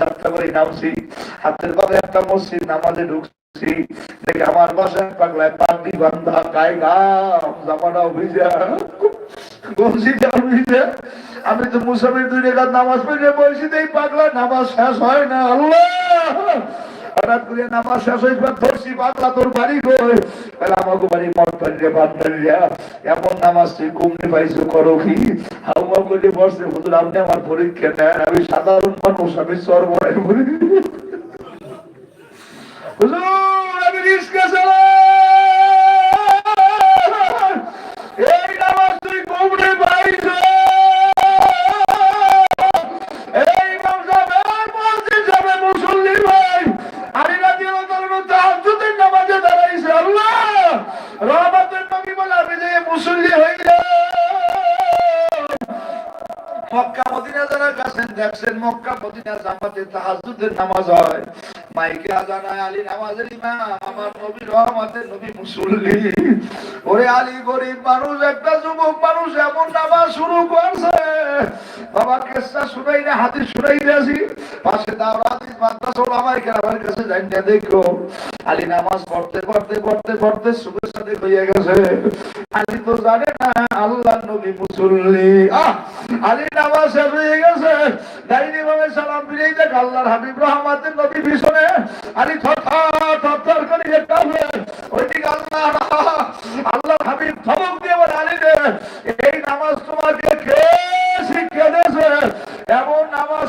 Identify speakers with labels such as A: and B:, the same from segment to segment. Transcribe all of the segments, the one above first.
A: যাত্রা করে নামছি। হাতের একটা মসজিদ, নামাজে ঢুকছি। আমার বাসায় পাগলায় পাটি বান্ধা ভিজা আমি তো মুসাফির দুই রেখাত নামাজ পড়ে বলছি এই পাগলা নামাজ শেষ হয় না। আল্লাহ! এমন নামাজ আমার পরীক্ষা নেন আমি সাধারণ মানুষ আমি সর্বরাই বলি আমি জামাতে তাহাজ্জুদের নামাজ হয়। মাইকে আলী নামাজের ইমাম আমার নবী রহমতের নবী মুসল্লি। ওরে আলী গরিব মানুষ, একটা যুবক মানুষ, এমন নামাজ শুরু করছে। বাবা, কেসটা শুনাই না শুনাই পাশে কেরামের কাছে না দেখো, আলী নামাজ পড়তে পড়তে পড়তে পড়তে হয়ে গেছে। আলী তো জানে না আল্লাহ নবী মুসল্লি। আহ, আলী নামাজ হয়ে গেছে। ডাইনি ভাবে সালাম ফিরে দেখ, আল্লাহর হাবিব রহমাতের নবী আলী কথা থর করে একটা ওইদিকে আল্লাহ আল্লাহ হাবিব ধমক দিয়ে বলে, আলী রে, এই নামাজ তোমাকে কে শিক্ষা দিয়েছে? এমন নামাজ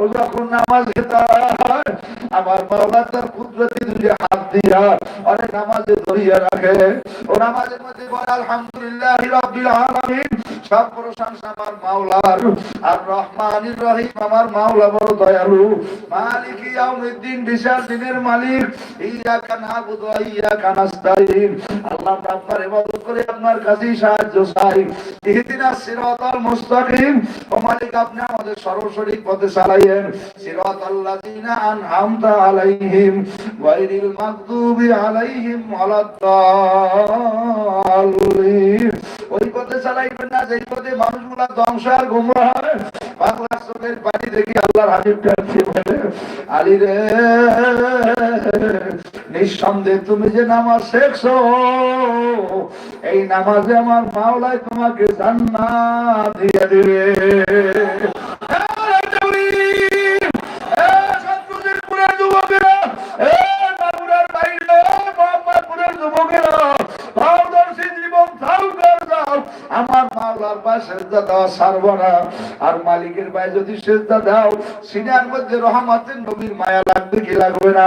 A: ও যখন নামাজে আমার মাওলা তার কুদরতি দুই হাত দিয়া অনেক নামাজে ধরিয়া রাখে। নামাজের মধ্যে বলে, আলহামদুলিল্লাহ রাব্বিল আলামিন। সব প্রশংসা আমার মাওলার। আর রহমানির রহিম আমার মাওলা বড় দয়ালু। মালিক ইয়াউমিদ্দিন, বিশাল দিনের মালিক। ইয়াকা নাবুদু ওয়া ইয়াকা নাস্তাইন আল্লাহ আপনার ইবাদত করে আপনার সাহায্য চাই। সিরাতাল মুস্তাকিম। ও মালিক, আপনি আমাদের সর্বসঠিক পথে চালাইয়েন। সিরাতাল্লাযিনা আনআমতা আলাইহিম। মাগদুবি আলাইহিম ওই পথে চালাইবেন না, যেই পথে মানুষগুলা ধ্বংস আর গুমরা হয় বাংলার চোখের পানি দেখি আল্লাহর হাবিব কাছে আলী রে, নিঃসন্দেহে তুমি যে নামাজ শেখছো, এই নামাজে আমার মাওলায় তোমাকে জান্নাত দিয়ে দিবে। আমার মাওলার পায়ে সেজদা দেওয়া ছাড়ব না। আর মালিকের পায়ে যদি সেজদা দাও সিনার মধ্যে রহমতের নবীর মায়া লাগবে কি লাগবে না?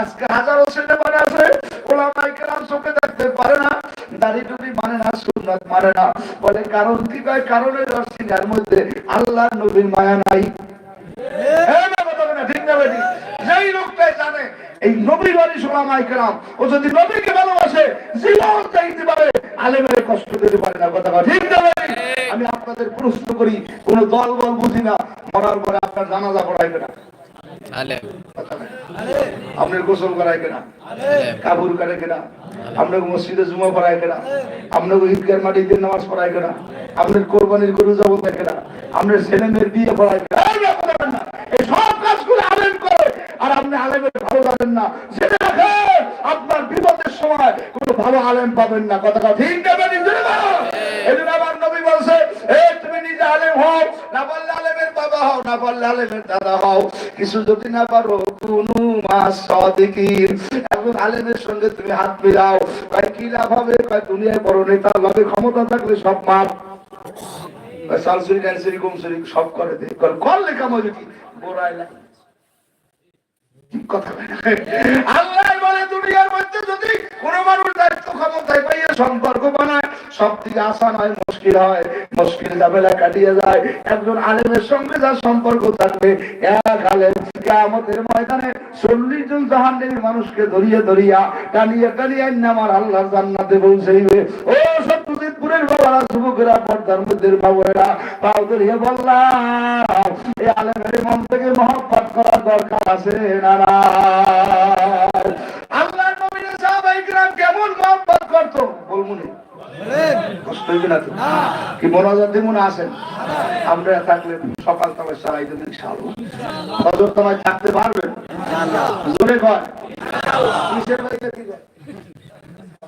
A: আজকে হাজারো ছেলে মানে আছে ওলামাই কেরাম চোখে দেখতে পারে না দাড়ি টুপি মানে না সুন্নাত মানে না। বলে কারণ কি কয়? কারণের সিনার মধ্যে আল্লাহর নবীর মায়া নাই। হ্যাঁ। না কথা ঠিক না বেটি? যেই লোকটাই জানে এই নবীর বাড়ি সোলামাই কেরাম ও যদি নবীকে ভালোবাসে জীবন চাইতে পারে। আলেমের কষ্ট দিতে পারে না কথা ঠিক না আমি আপনাদের প্রশ্ন করি কোন দল বল বুঝি না মরার পরে আপনার জানাজা পড়াইবে না। আপনার গোসল করায় কিনা? কাবুর করে কিনা? আপনাকে মসজিদে জুমা পড়ায় কিনা? আপনাকে ঈদগার মাটিতে নামাজ পড়ায় কিনা? আপনার কোরবানির গরু জব কিনা? আপনার ছেলে মেয়ের বিয়ে পড়ায় কিনা? এই না। সব করে আর আপনি আলেমের ভালো জানেন না। জেনে রাখেন, আপনার বিপদের সময় কোনো ভালো আলেম পাবেন না। কথা কথা ঠিক না বেটি, জেনে রাখো। এই জন্য আমার নবী বলছে এই তুমি নিজে আলেম হও, না আলেমের বাবা হও, না আলেমের দাদা হও। কিছু যদি না পারো, কোনো সদিকির আলেমের সঙ্গে তুমি হাত মিলাও। কয়, কি লাভ হবে? কয়, দুনিয়ায় বড় নেতা লাভে ক্ষমতা থাকলে সব মাপ সালসুরি, ডালসুরি, গুমসুরি সব করে দে। কর কর লেখা মজু বোরাই লাগে আল্লাহ চল্লিশ মানুষকে ধরিয়ে ধরিয়া, টানিয়ে টানিয়ে আমার আল্লাহর জান্নাতে পৌঁছাইবে ও সত্যজিৎপুরের বাবারা, যুবকেরা পর্দার মধ্যে বাবুরা বললাম এই আলেমের মন থেকে মহব্বত করার দরকার আছে আল্লাহ নবীর সাহাবায়ে কিরাম কেমন মহব্বত করতো? আসেন? আমরা থাকলে সকাল তলায় সারাই দিন ইনশাআল্লাহ। হজর থাকতে পারবেন? জোরে কয়। কিসের বাড়িতে কি?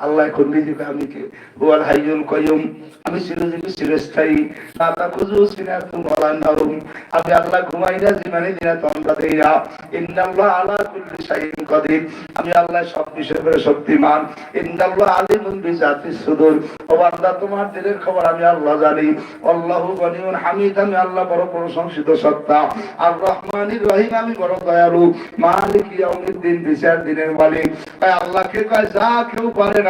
A: আল্লাহ এখন নিজেকে আমি কে? হুয়াল হাইয়ুল কাইয়ুম। আমি চিরজীবী চিরস্থায়ী। না তাখুযু সিনাতুন ওয়ালা নাওম। আমি আল্লাহ ঘুমাই না দিনা ইন্নাল্লাহ আলা কুল্লি শাইইন কাদির। আমি আল্লাহ সব বিষয়ে বড় শক্তিমান। ইন্নাল্লাহ আলিমুন সুদূর। ও বান্দা তোমার খবর আমি আল্লাহ জানি। আল্লাহু গনিউন হামিদ। আমি আল্লাহ বড় প্রশংসিত সত্তা। আর রহমানির রহিম, আমি বড় দয়ালু। মালিক ইয়াউমিদ্দিন, বিচার দিনের মালিক। আল্লাহকে কয়, যা কেউ পারে না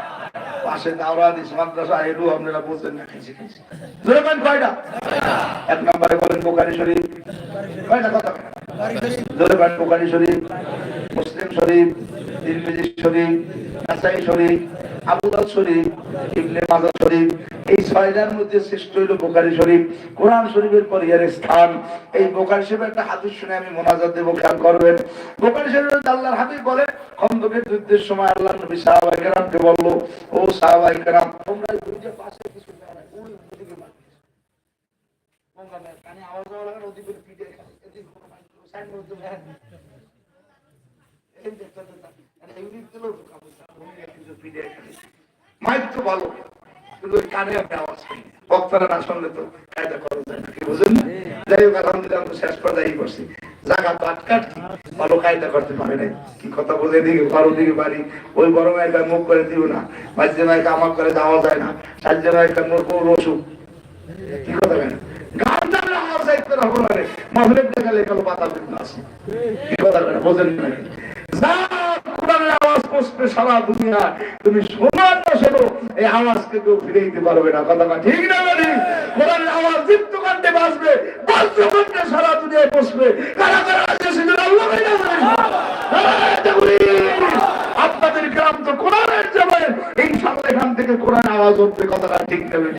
A: পাশে দাওরা দিস মাদ্রাসা এলু আপনারা বলছেন না, খাইছি খাইছি। জোরে কোন কয়টা? এক নম্বরে বলেন বোকারি শরীফ। কয়টা কথা? জোরে কোন বুখারী শরীফ, মুসলিম শরীফ, তিরমিজি শরীফ, নাসাই শরীফ আবু শরীফ ইবনে মাজাহ শরীফ এই ছয়টার মধ্যে শ্রেষ্ঠ হইল বোখারি শরীফ। কোরআন শরীফের পর এর স্থান। এই বোখারি শরীফের একটা হাদিস শুনে আমি মোনাজাত দেব খেয়াল করবেন। বোখারি শরীফের আল্লাহর হাবিব বলে খন্দকের যুদ্ধের সময় আল্লাহ নবী সাহাবাই কেরামকে বলল ও সাহাবাই কেরাম তোমরা দুইটা পাশে কিছু কানে আওয়াজ হওয়া লাগে না, ওদিকে পিঠে খাবে, এদিকে কোনো মাইক নেই, সাইড করে দেবে। এই দেখতে তো না, তো না। মাইক তো ভালো কিন্তু ওই কানে আপনি আওয়াজ করেন বক্তারা না শুনলে তো কায়দা করা যায় না কি বুঝেন যাই হোক আলহামদুলিল্লাহ আমরা শেষ পর্যায়ে করছি জায়গা বাটকাট ভালো কায়দা করতে পারে নাই। কি কথা বলে দিকে বারো দিকে বাড়ি। ওই বড় মাইকা মুখ করে দিও না। মাঝে মাইকা আমার করে যাওয়া যায় না। সাজ্জে মাইকা মোর কোন রসুক কি কথা কেন গান জানলে আমার দায়িত্ব হব না রে। মহলের দেখালে কালো পাতা আছে। কি কথা কেন বোঝেন আওয়াজ পৌঁছবে সারা দুনিয়া তুমি শোনার না শোনো এই আওয়াজকে কেউ ফিরে দিতে পারবে না। কথাটা ঠিক না মানে কোরআনের আওয়াজ দীপ্ত কান্ডে বাজবে বজ্র কান্ডে সারা দুনিয়ায় পৌঁছবে কারা কারা আছে সেগুলো আল্লাহ। আপনাদের গ্রাম তো কোরআনের যাবে ইনশাআল্লাহ এখান থেকে কোরআন আওয়াজ উঠবে, কথাটা ঠিক নেবে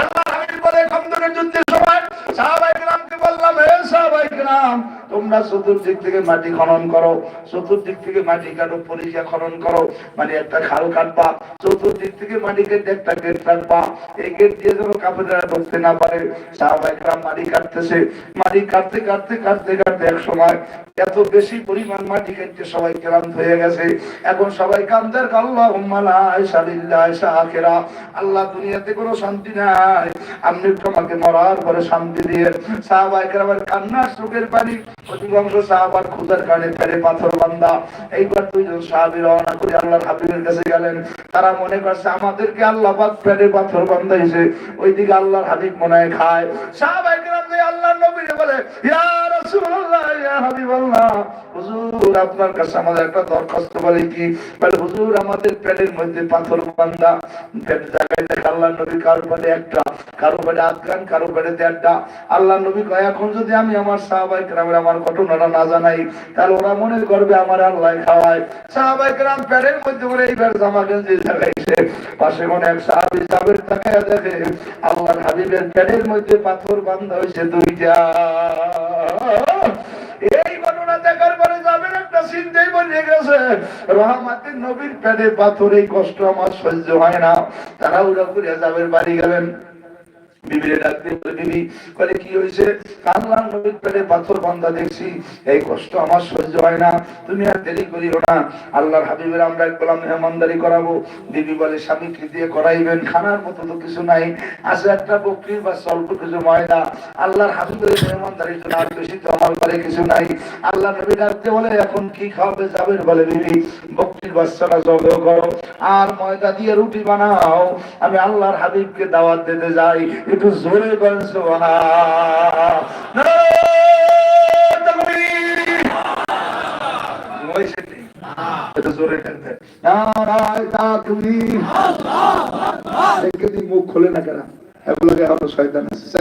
A: আল্লাহ হাবিব বলে খন্দকের যুদ্ধের সময় সাহাবাই গ্রামকে বললাম, হে সাহাবাই গ্রাম তোমরা চতুর্দিক থেকে মাটি খনন করো, চতুর্দিক থেকে মাটি কাটো পরিচা খনন করো মানে একটা খাল কাটবা, চতুর্দিক থেকে মাটি কেটে একটা গেট রাখবা। এই গেট দিয়ে যেন কাপড়েরা ঢুকতে না পারে সাহাবাই গ্রাম মাটি কাটতেছে। মাটি কাটতে কাটতে কাটতে কাটতে এক সময় এত বেশি পরিমাণ মাটি কাটতে সবাই ক্লান্ত হয়ে গেছে। এখন সবাই কান্দার আল্লাহ উম্মালা আয়সা লিল্লাহ আল্লাহ দুনিয়াতে কোনো শান্তি নাই। আপনি তোমাকে মরার পরে শান্তি দিয়ে সাহাবাই কেরামের কান্নার চোখের পানি অধিকাংশ সাহাবার খুদার কানে ফেরে পাথর বান্দা। এইবার দুইজন সাহাবি রওনা করে আল্লাহর হাবিবের কাছে গেলেন। তারা মনে করছে, আমাদেরকে আল্লাহ পাক ফেরে পাথর বান্ধাইছে। ওইদিকে আল্লাহর হাবিব মনে হয় খায়। সাহাবাই কেরাম আল্লাহর বলে, ইয়া রাসূলুল্লাহ, ইয়া হুজুর, আপনার কাছে আমাদের একটা দরখাস্ত বলে কি? বলে, হুজুর, আমাদের পেটের মধ্যে পাথর বান্দা। পেট জায়গায় দেখে আল্লাহ নবী কারও পেটে একটা, কারও পেটে আধখান, কারও পেটে দেড়টা আল্লাহ নবী কয়, এখন যদি আমি আমার সাহাবাই কেরামের আমার ঘটনাটা না জানাই তাহলে ওরা মনে করবে আমার আল্লাহ খাওয়ায়। সাহাবাই গ্রাম মধ্যে করে এইবার জামা গেঞ্জি পাশে এক সাহাবি সাবের তাকায় দেখে, আল্লাহর হাবিবের মধ্যে পাথর বান্ধা হয়েছে দুইটা। এই ঘটনা দেখার পরে যাবেন একটা চিন্তাই গেছে, রহমাতের নবীর প্যাডে পাথর এই কষ্ট আমার সহ্য হয় না। তারা উড়া করে যাবেন বাড়ি গেলেন। বিবিরে ডাকতে বলে কি হয়েছে? পেটে পাথর বান্ধা দেখছি। এই কষ্ট আমার সহ্য হয় না। তুমি আর দেরি করিও না। আল্লাহর হাবিবের আমরা মেহমানদারি করাবো। বলে স্বামীকে দিয়ে করাইবেন। খানার মতো তো কিছু নাই। একটা বকরি বা স্বল্প কিছু ময়দা। আল্লাহর হাবিবের মেহমানদারির জন্য আর বেশি তো আমার কিছু নাই। আল্লাহ নবী ডাকতে বলে, এখন কি খাওয়াবে যাবে বলে, বিবি, বকরির বাচ্চাটা জবেও করো। আর ময়দা দিয়ে রুটি বানাও। আমি আল্লাহর হাবিবকে দাওয়াত দিতে যাই। একটু জোরে করেন মুখ খোলে না কেন? এগুলোকে আমরা শয়তান আছে।